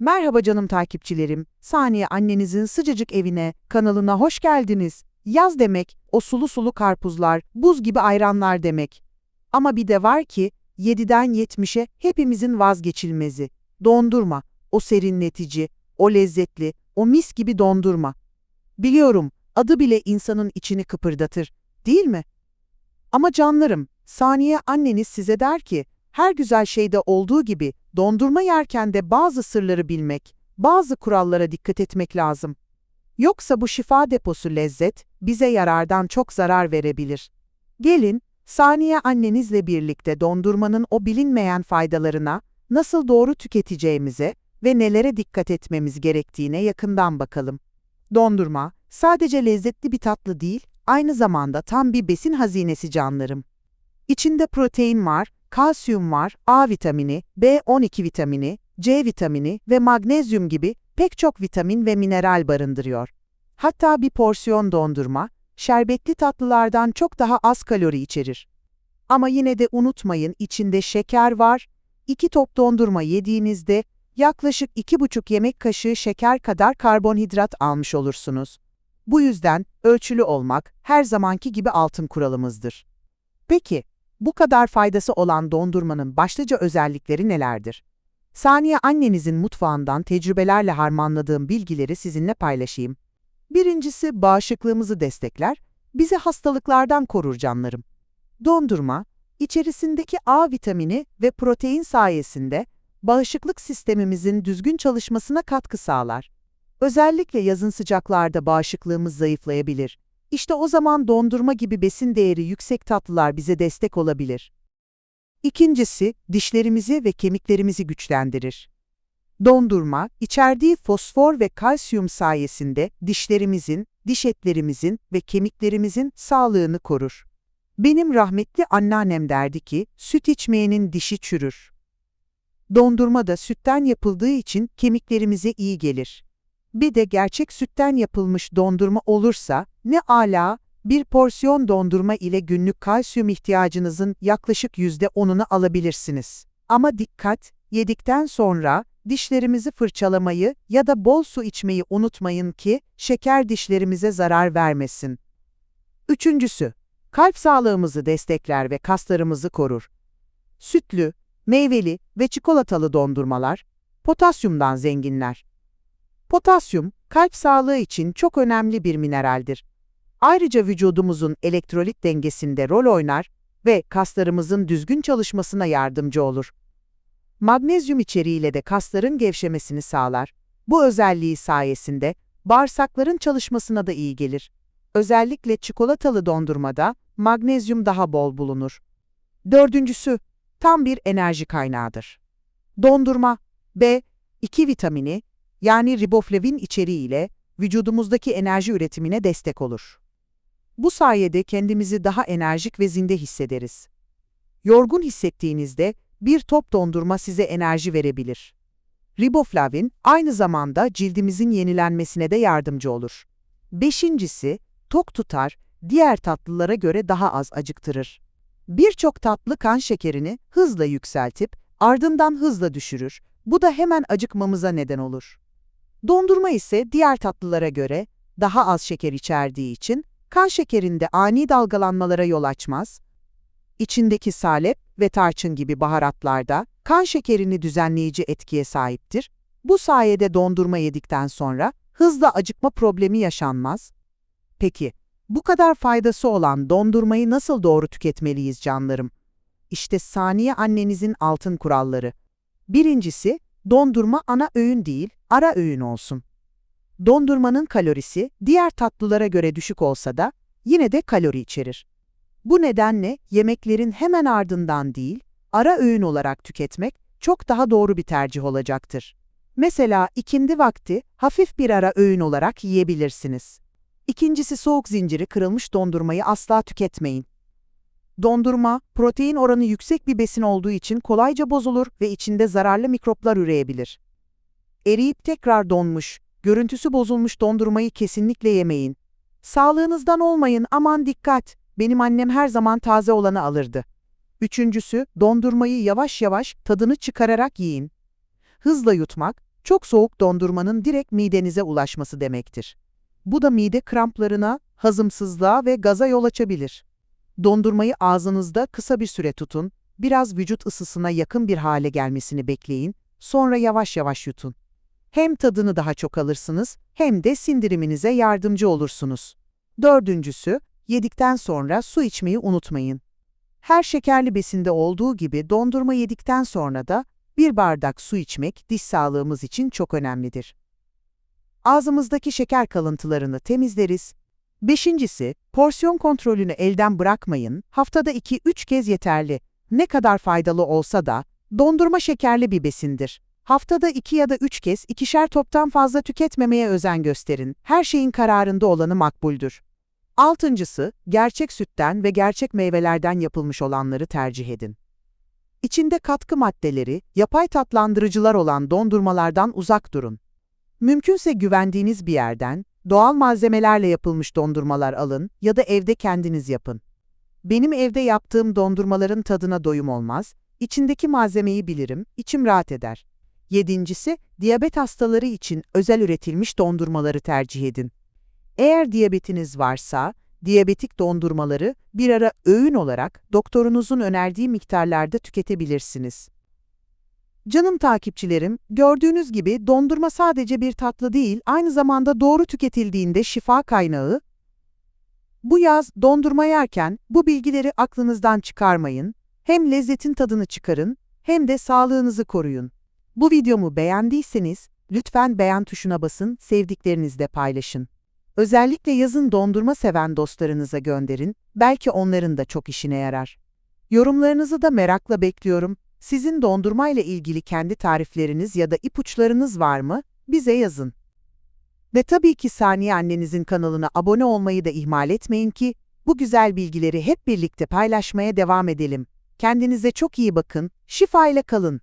Merhaba canım takipçilerim. Saniye annenizin sıcacık evine, kanalına hoş geldiniz. Yaz demek, o sulu sulu karpuzlar, buz gibi ayranlar demek. Ama bir de var ki, 7'den 70'e hepimizin vazgeçilmezi. Dondurma, o serinletici, o lezzetli, o mis gibi dondurma. Biliyorum, adı bile insanın içini kıpırdatır, değil mi? Ama canlarım, Saniye anneniz size der ki, her güzel şeyde olduğu gibi dondurma yerken de bazı sırları bilmek, bazı kurallara dikkat etmek lazım. Yoksa bu şifa deposu lezzet bize yarardan çok zarar verebilir. Gelin, Saniye annenizle birlikte dondurmanın o bilinmeyen faydalarına, nasıl doğru tüketeceğimize ve nelere dikkat etmemiz gerektiğine yakından bakalım. Dondurma, sadece lezzetli bir tatlı değil, aynı zamanda tam bir besin hazinesi canlarım. İçinde protein var, kalsiyum var, A vitamini, B12 vitamini, C vitamini ve magnezyum gibi pek çok vitamin ve mineral barındırıyor. Hatta bir porsiyon dondurma, şerbetli tatlılardan çok daha az kalori içerir. Ama yine de unutmayın içinde şeker var. İki top dondurma yediğinizde yaklaşık 2,5 yemek kaşığı şeker kadar karbonhidrat almış olursunuz. Bu yüzden ölçülü olmak her zamanki gibi altın kuralımızdır. Peki, bu kadar faydası olan dondurmanın başlıca özellikleri nelerdir? Saniye annenizin mutfağından tecrübelerle harmanladığım bilgileri sizinle paylaşayım. Birincisi bağışıklığımızı destekler, bizi hastalıklardan korur canlarım. Dondurma, içerisindeki A vitamini ve protein sayesinde bağışıklık sistemimizin düzgün çalışmasına katkı sağlar. Özellikle yazın sıcaklarda bağışıklığımız zayıflayabilir. İşte o zaman dondurma gibi besin değeri yüksek tatlılar bize destek olabilir. İkincisi, dişlerimizi ve kemiklerimizi güçlendirir. Dondurma, içerdiği fosfor ve kalsiyum sayesinde dişlerimizin, diş etlerimizin ve kemiklerimizin sağlığını korur. Benim rahmetli anneannem derdi ki, süt içmeyenin dişi çürür. Dondurma da sütten yapıldığı için kemiklerimize iyi gelir. Bir de gerçek sütten yapılmış dondurma olursa ne ala, bir porsiyon dondurma ile günlük kalsiyum ihtiyacınızın yaklaşık %10'unu alabilirsiniz. Ama dikkat, yedikten sonra dişlerimizi fırçalamayı ya da bol su içmeyi unutmayın ki şeker dişlerimize zarar vermesin. Üçüncüsü, kalp sağlığımızı destekler ve kaslarımızı korur. Sütlü, meyveli ve çikolatalı dondurmalar potasyumdan zenginler. Potasyum, kalp sağlığı için çok önemli bir mineraldir. Ayrıca vücudumuzun elektrolit dengesinde rol oynar ve kaslarımızın düzgün çalışmasına yardımcı olur. Magnezyum içeriğiyle de kasların gevşemesini sağlar. Bu özelliği sayesinde bağırsakların çalışmasına da iyi gelir. Özellikle çikolatalı dondurmada magnezyum daha bol bulunur. Dördüncüsü, tam bir enerji kaynağıdır. Dondurma, B2 vitamini, yani riboflavin içeriğiyle vücudumuzdaki enerji üretimine destek olur. Bu sayede kendimizi daha enerjik ve zinde hissederiz. Yorgun hissettiğinizde bir top dondurma size enerji verebilir. Riboflavin aynı zamanda cildimizin yenilenmesine de yardımcı olur. Beşincisi, tok tutar, diğer tatlılara göre daha az acıktırır. Birçok tatlı kan şekerini hızla yükseltip ardından hızla düşürür. Bu da hemen acıkmamıza neden olur. Dondurma ise diğer tatlılara göre daha az şeker içerdiği için kan şekerinde ani dalgalanmalara yol açmaz. İçindeki salep ve tarçın gibi baharatlarda kan şekerini düzenleyici etkiye sahiptir. Bu sayede dondurma yedikten sonra hızla acıkma problemi yaşanmaz. Peki, bu kadar faydası olan dondurmayı nasıl doğru tüketmeliyiz canlarım? İşte saniye annenizin altın kuralları. Birincisi, dondurma ana öğün değil, ara öğün olsun. Dondurmanın kalorisi diğer tatlılara göre düşük olsa da yine de kalori içerir. Bu nedenle yemeklerin hemen ardından değil, ara öğün olarak tüketmek çok daha doğru bir tercih olacaktır. Mesela ikindi vakti hafif bir ara öğün olarak yiyebilirsiniz. İkincisi soğuk zinciri kırılmış dondurmayı asla tüketmeyin. Dondurma, protein oranı yüksek bir besin olduğu için kolayca bozulur ve içinde zararlı mikroplar üreyebilir. Eriyip tekrar donmuş, görüntüsü bozulmuş dondurmayı kesinlikle yemeyin. Sağlığınızdan olmayın aman dikkat, benim annem her zaman taze olanı alırdı. Üçüncüsü, dondurmayı yavaş yavaş tadını çıkararak yiyin. Hızla yutmak, çok soğuk dondurmanın direkt midenize ulaşması demektir. Bu da mide kramplarına, hazımsızlığa ve gaza yol açabilir. Dondurmayı ağzınızda kısa bir süre tutun, biraz vücut ısısına yakın bir hale gelmesini bekleyin, sonra yavaş yavaş yutun. Hem tadını daha çok alırsınız, hem de sindiriminize yardımcı olursunuz. Dördüncüsü, yedikten sonra su içmeyi unutmayın. Her şekerli besinde olduğu gibi dondurma yedikten sonra da bir bardak su içmek diş sağlığımız için çok önemlidir. Ağzımızdaki şeker kalıntılarını temizleriz. Beşincisi, porsiyon kontrolünü elden bırakmayın, haftada 2-3 kez yeterli. Ne kadar faydalı olsa da, dondurma şekerli bir besindir. Haftada 2 ya da 3 kez ikişer toptan fazla tüketmemeye özen gösterin. Her şeyin kararında olanı makbuldür. Altıncısı, gerçek sütten ve gerçek meyvelerden yapılmış olanları tercih edin. İçinde katkı maddeleri, yapay tatlandırıcılar olan dondurmalardan uzak durun. Mümkünse güvendiğiniz bir yerden, doğal malzemelerle yapılmış dondurmalar alın ya da evde kendiniz yapın. Benim evde yaptığım dondurmaların tadına doyum olmaz, içindeki malzemeyi bilirim, içim rahat eder. Yedincisi, diyabet hastaları için özel üretilmiş dondurmaları tercih edin. Eğer diyabetiniz varsa, diyabetik dondurmaları bir ara öğün olarak doktorunuzun önerdiği miktarlarda tüketebilirsiniz. Canım takipçilerim, gördüğünüz gibi dondurma sadece bir tatlı değil, aynı zamanda doğru tüketildiğinde şifa kaynağı. Bu yaz dondurma yerken bu bilgileri aklınızdan çıkarmayın. Hem lezzetin tadını çıkarın, hem de sağlığınızı koruyun. Bu videomu beğendiyseniz lütfen beğen tuşuna basın, sevdiklerinizle paylaşın. Özellikle yazın dondurma seven dostlarınıza gönderin, belki onların da çok işine yarar. Yorumlarınızı da merakla bekliyorum. Sizin dondurmayla ilgili kendi tarifleriniz ya da ipuçlarınız var mı? Bize yazın. Ve tabii ki Saniye annenizin kanalına abone olmayı da ihmal etmeyin ki bu güzel bilgileri hep birlikte paylaşmaya devam edelim. Kendinize çok iyi bakın, şifa ile kalın.